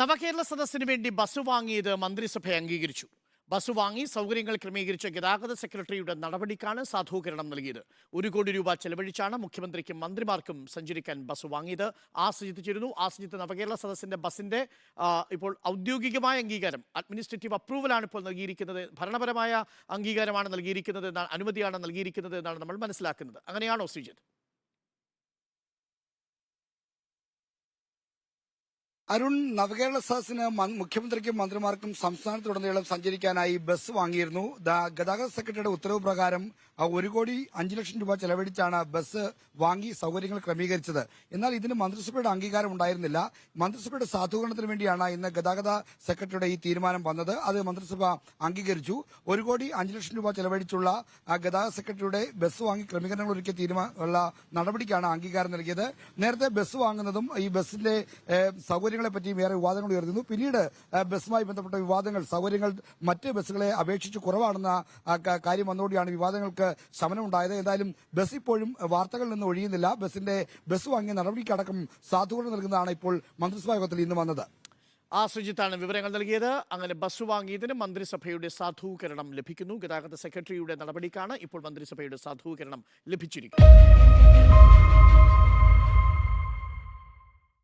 നവകേരള സദസ്സിന് വേണ്ടി ബസ് വാങ്ങിയത് മന്ത്രിസഭ അംഗീകരിച്ചു. ബസ് വാങ്ങി സൗകര്യങ്ങൾ ക്രമീകരിച്ച ഗതാഗത സെക്രട്ടറിയുടെ നടപടിക്കാണ് സാധൂകരണം നൽകിയത്. ഒരു കോടി രൂപ ചെലവഴിച്ചാണ് മുഖ്യമന്ത്രിക്കും മന്ത്രിമാർക്കും സഞ്ചരിക്കാൻ ബസ് വാങ്ങിയത്. ആ സജിത്ത് ചേരുന്നു ആ സജിത്ത് നവകേരള സദസ്സിന്റെ ബസിന്റെ ഇപ്പോൾ ഔദ്യോഗികമായ അംഗീകാരം അഡ്മിനിസ്ട്രേറ്റീവ് അപ്രൂവലാണ് ഇപ്പോൾ നൽകിയിരിക്കുന്നത്. ഭരണപരമായ അംഗീകാരമാണ് നൽകിയിരിക്കുന്നത് എന്നാണ് അനുമതിയാണ് നൽകിയിരിക്കുന്നത് എന്നാണ് നമ്മൾ മനസ്സിലാക്കുന്നത്. അങ്ങനെയാണോ ശ്രീജിത്ത്? അരുൺ നവകേരള സദസ്സിന് മുഖ്യമന്ത്രിക്കും മന്ത്രിമാർക്കും സംസ്ഥാനത്തുടനീളം സഞ്ചരിക്കാനായി ബസ് വാങ്ങിയിരുന്നു. ഗതാഗത സെക്രട്ടറിയുടെ ഉത്തരവ് പ്രകാരം ഒരു കോടി അഞ്ചു ലക്ഷം രൂപ ചെലവഴിച്ചാണ് ബസ് വാങ്ങി സൗകര്യങ്ങൾ ക്രമീകരിച്ചത്. എന്നാൽ ഇതിന് മന്ത്രിസഭയുടെ അംഗീകാരം ഉണ്ടായിരുന്നില്ല. മന്ത്രിസഭയുടെ സാധൂകരണത്തിന് വേണ്ടിയാണ് ഇന്ന് ഗതാഗത സെക്രട്ടറിയുടെ ഈ തീരുമാനം വന്നത്. അത് മന്ത്രിസഭ അംഗീകരിച്ചു. ഒരു കോടി അഞ്ചു ലക്ഷം രൂപ ചെലവഴിച്ചുള്ള ഗതാഗത സെക്രട്ടറിയുടെ ബസ് വാങ്ങി ക്രമീകരണങ്ങൾ ഒരുക്കിയ തീരുമാനമുള്ള നടപടിക്കാണ് അംഗീകാരം നൽകിയത്. നേരത്തെ ബസ് വാങ്ങുന്നതും ഈ ബസിന്റെ ഏഹ്, സൗകര്യങ്ങളെ പറ്റിയും ഏറെ വിവാദങ്ങൾ ഉയർന്നിരുന്നു പിന്നീട് ബസ്സുമായി ബന്ധപ്പെട്ട വിവാദങ്ങൾ സൗകര്യങ്ങൾ മറ്റ് ബസ്സുകളെ അപേക്ഷിച്ച് കുറവാണെന്ന കാര്യം വന്നുകൊണ്ടാണ് വിവാദങ്ങൾക്ക് ശമനമുണ്ടായത്. എന്തായാലും ബസ് ഇപ്പോഴും വാർത്തകളിൽ നിന്ന് ഒഴിയുന്നില്ല. ബസിന്റെ ബസ് വാങ്ങിയ നടപടിക്കടക്കം സാധുകൾ നൽകുന്നതാണ് ഇപ്പോൾ മന്ത്രിസഭാ യോഗത്തിൽ ഇന്ന് വന്നത്. ആ സുജിത്താണ് വിവരങ്ങൾ നൽകിയത്. അങ്ങനെ ബസ് വാങ്ങിയതിന് മന്ത്രിസഭയുടെ സാധൂകരണം ലഭിക്കുന്നു. ഗതാഗത സെക്രട്ടറിയുടെ നടപടിക്കാണ് ഇപ്പോൾ മന്ത്രിസഭയുടെ സാധൂകരണം ലഭിച്ചിരിക്കുന്നത്.